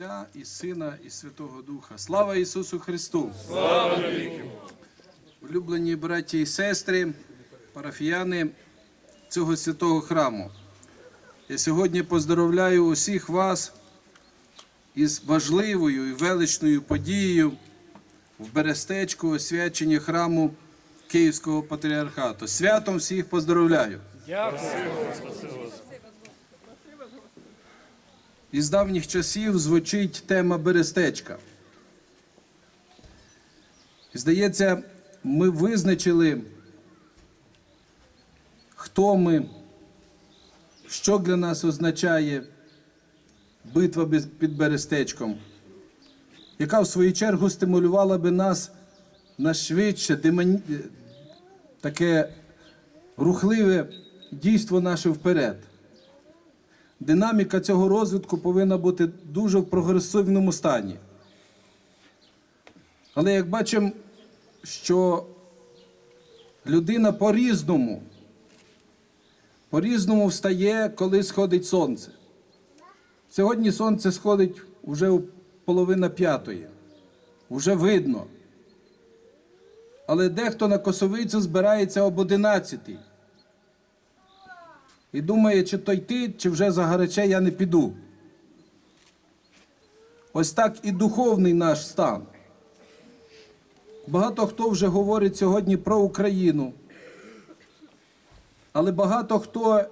Отця і Сина, і Святого Духа. Слава Ісусу Христу! Слава Улюблені браті і сестри, парафіяни цього святого храму. Я сьогодні поздоровляю усіх вас із важливою і величною подією в Берестечку освячення храму Київського патріархату. Святом всіх поздоровляю! Із давніх часів звучить тема Берестечка. І, здається, ми визначили, хто ми, що для нас означає битва під Берестечком, яка в свою чергу стимулювала би нас на швидше, демон- таке рухливе дійство наше вперед. Динаміка цього розвитку повинна бути дуже в прогресивному стані. Але як бачимо, що людина по-різному, по-різному встає, коли сходить сонце. Сьогодні сонце сходить вже у половина п'ятої. Вже видно. Але дехто на косовицю збирається об одинадцятій. І думає, чи то йти, чи вже за гаряче я не піду. Ось так і духовний наш стан. Багато хто вже говорить сьогодні про Україну. Але багато хто,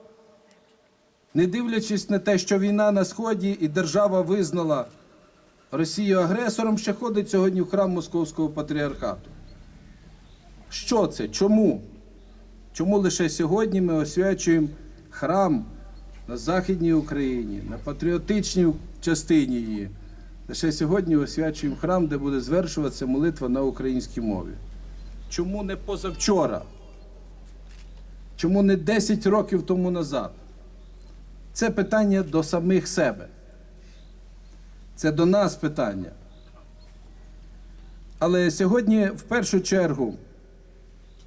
не дивлячись на те, що війна на Сході і держава визнала Росію агресором, ще ходить сьогодні в храм Московського патріархату. Що це? Чому? Чому лише сьогодні ми освячуємо храм на Західній Україні, на патріотичній частині її? Лише сьогодні освячуємо храм, де буде звершуватися молитва на українській мові. Чому не позавчора? Чому не 10 років тому назад? Це питання до самих себе. Це до нас питання. Але сьогодні, в першу чергу,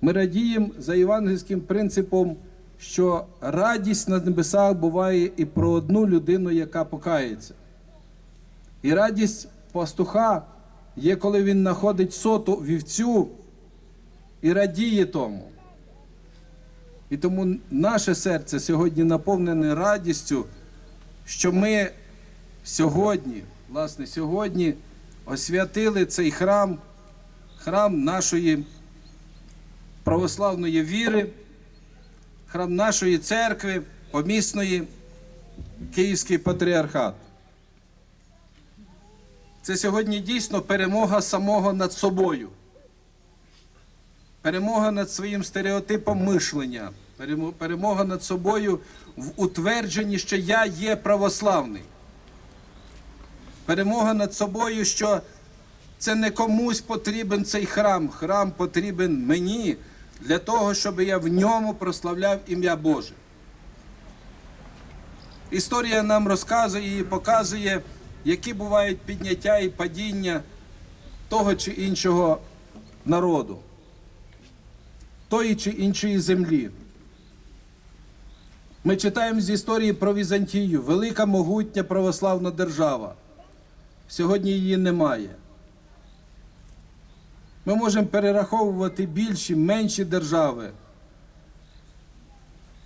ми радіємо за євангельським принципом, що радість на небесах буває і про одну людину, яка покається. І радість пастуха є, коли він знаходить соту вівцю і радіє тому. І тому наше серце сьогодні наповнене радістю, що ми сьогодні, власне, сьогодні освятили цей храм, храм нашої православної віри, храм нашої церкви, помісної Київський патріархат. Це сьогодні дійсно перемога самого над собою. Перемога над своїм стереотипом мишлення, перемога над собою в утвердженні, що я є православний. Перемога над собою, що це не комусь потрібен цей храм. Храм потрібен мені для того, щоб я в ньому прославляв ім'я Боже. Історія нам розказує і показує, які бувають підняття і падіння того чи іншого народу, тої чи іншої землі. Ми читаємо з історії про Візантію, велика могутня православна держава. Сьогодні її немає. Ми можемо перераховувати більші, менші держави.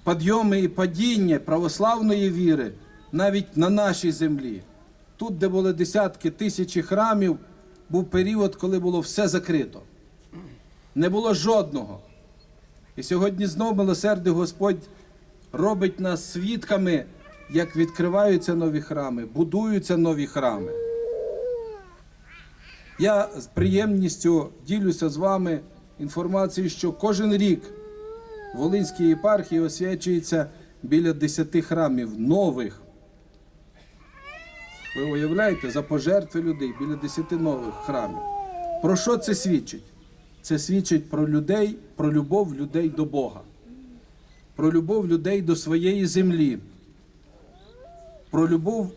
Підйоми і падіння православної віри навіть на нашій землі. Тут, де були десятки тисячі храмів, був період, коли було все закрито. Не було жодного. І сьогодні знов милосердий Господь робить нас свідками, як відкриваються нові храми, будуються нові храми. Я з приємністю ділюся з вами інформацією, що кожен рік в Волинській єпархії освячується біля 10 храмів нових. Ви уявляєте, за пожертви людей біля 10 нових храмів. Про що це свідчить? Це свідчить про людей, про любов людей до Бога, про любов людей до своєї землі, про любов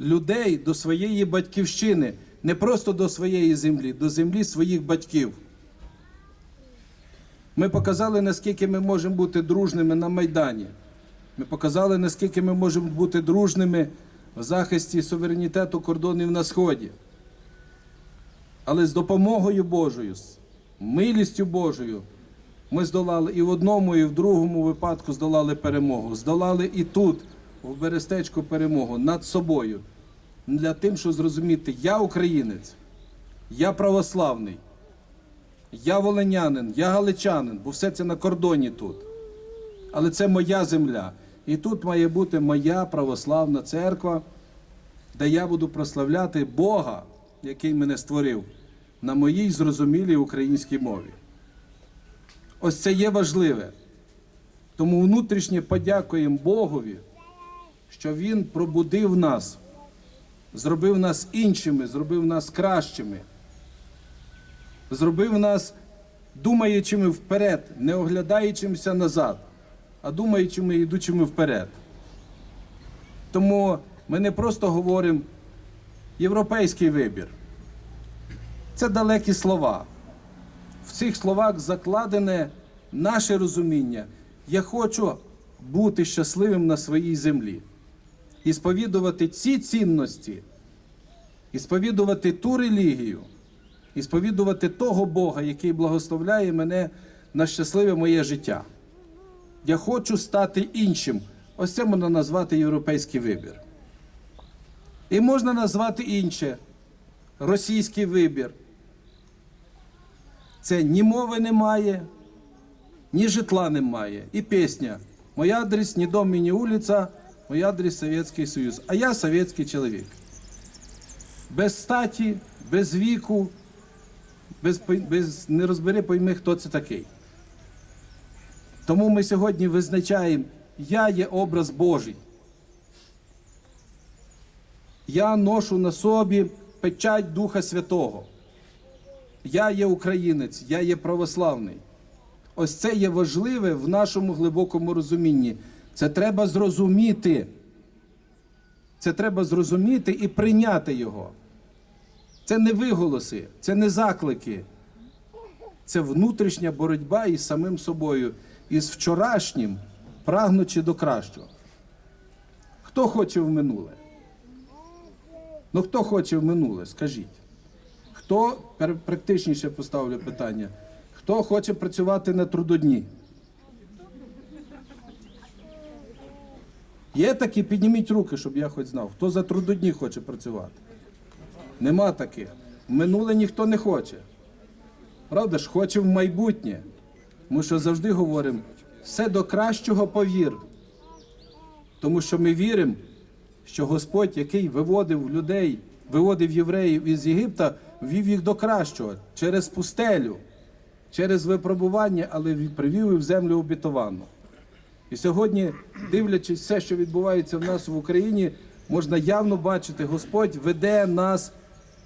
людей до своєї батьківщини, не просто до своєї землі, до землі своїх батьків. Ми показали, наскільки ми можемо бути дружними на Майдані. Ми показали, наскільки ми можемо бути дружними в захисті суверенітету кордонів на Сході. Але з допомогою Божою, з милістю Божою, ми здолали і в одному, і в другому випадку здолали перемогу. Здолали і тут, в Берестечку, перемогу над собою. Для тим, щоб зрозуміти, я українець, я православний, я волинянин, я галичанин, бо все це на кордоні тут. Але це моя земля. І тут має бути моя православна церква, де я буду прославляти Бога, який мене створив, на моїй зрозумілій українській мові. Ось це є важливе. Тому внутрішнє подякуємо Богові, що Він пробудив нас, зробив нас іншими, зробив нас кращими, зробив нас думаючими вперед, не оглядаючимися назад, а думаючими і йдучими вперед. Тому ми не просто говоримо європейський вибір. Це далекі слова. В цих словах закладене наше розуміння. Я хочу бути щасливим на своїй землі. І сповідувати ці цінності, і сповідувати ту релігію, і сповідувати того Бога, який благословляє мене на щасливе моє життя. Я хочу стати іншим. Ось це можна назвати європейський вибір. І можна назвати інше російський вибір. Це ні мови немає, ні житла немає. І пісня. Мой адрес ні дом, ні вулиця, мой адрес Совєтський Союз. А я совєтський чоловік. Без статі, без віку, без, без не розбери пойми, хто це такий. Тому ми сьогодні визначаємо, я є образ Божий. Я ношу на собі печать Духа Святого. Я є українець, я є православний. Ось це є важливе в нашому глибокому розумінні. Це треба зрозуміти. Це треба зрозуміти і прийняти його. Це не виголоси, це не заклики. Це внутрішня боротьба із самим собою, із вчорашнім, прагнучи до кращого. Хто хоче в минуле? Ну хто хоче в минуле, скажіть. Хто практичніше поставлю питання? Хто хоче працювати на трудодні? Є такі, підніміть руки, щоб я хоч знав. Хто за трудодні хоче працювати? Нема таких. Минуле ніхто не хоче. Правда ж, хоче в майбутнє. Ми що завжди говоримо, все до кращого повір. Тому що ми віримо, що Господь, який виводив людей, виводив євреїв із Єгипта, вів їх до кращого через пустелю, через випробування, але привів їх в землю обітовану. І сьогодні, дивлячись все, що відбувається в нас в Україні, можна явно бачити, Господь веде нас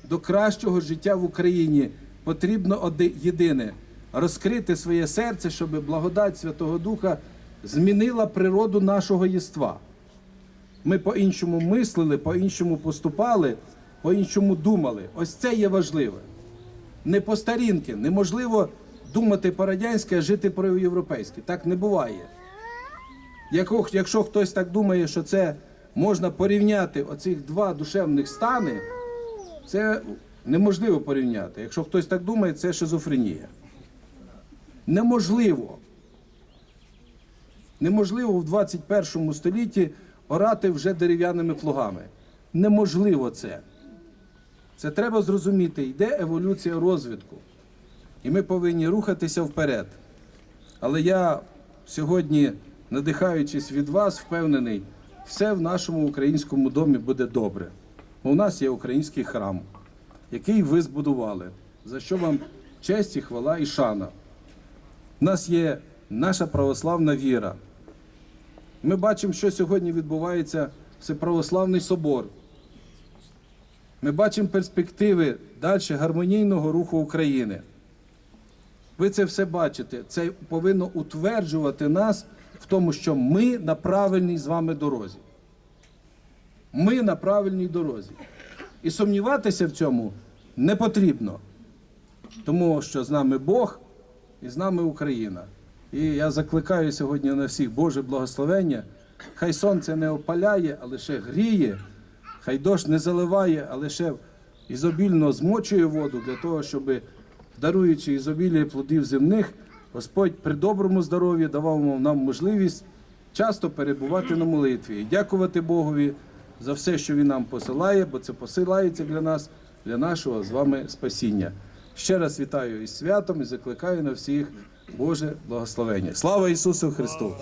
до кращого життя в Україні. Потрібно оди- єдине розкрити своє серце, щоб благодать Святого Духа змінила природу нашого єства. Ми по-іншому мислили, по-іншому поступали, по-іншому думали. Ось це є важливе. Не по старінки. Неможливо думати по-радянськи, а жити по-європейськи. Так не буває. Якщо, хтось так думає, що це можна порівняти оцих два душевних стани, це неможливо порівняти. Якщо хтось так думає, це шизофренія. Неможливо. Неможливо в 21 столітті орати вже дерев'яними плугами. Неможливо це. Це треба зрозуміти. Йде еволюція розвитку. І ми повинні рухатися вперед. Але я сьогодні, надихаючись від вас, впевнений, все в нашому українському домі буде добре. У нас є український храм, який ви збудували, за що вам честь і хвала і шана. У нас є наша православна віра. Ми бачимо, що сьогодні відбувається Всеправославний собор. Ми бачимо перспективи далі гармонійного руху України. Ви це все бачите. Це повинно утверджувати нас в тому, що ми на правильній з вами дорозі. Ми на правильній дорозі. І сумніватися в цьому не потрібно. Тому що з нами Бог і з нами Україна. І я закликаю сьогодні на всіх Боже благословення. Хай сонце не опаляє, а лише гріє, Хай дощ не заливає, а лише ізобільно змочує воду для того, щоб, даруючи ізобілля плодів земних, Господь при доброму здоров'ї давав нам можливість часто перебувати на молитві і дякувати Богові за все, що Він нам посилає, бо це посилається для нас, для нашого з вами спасіння. Ще раз вітаю із святом і закликаю на всіх Боже благословення. Слава Ісусу Христу!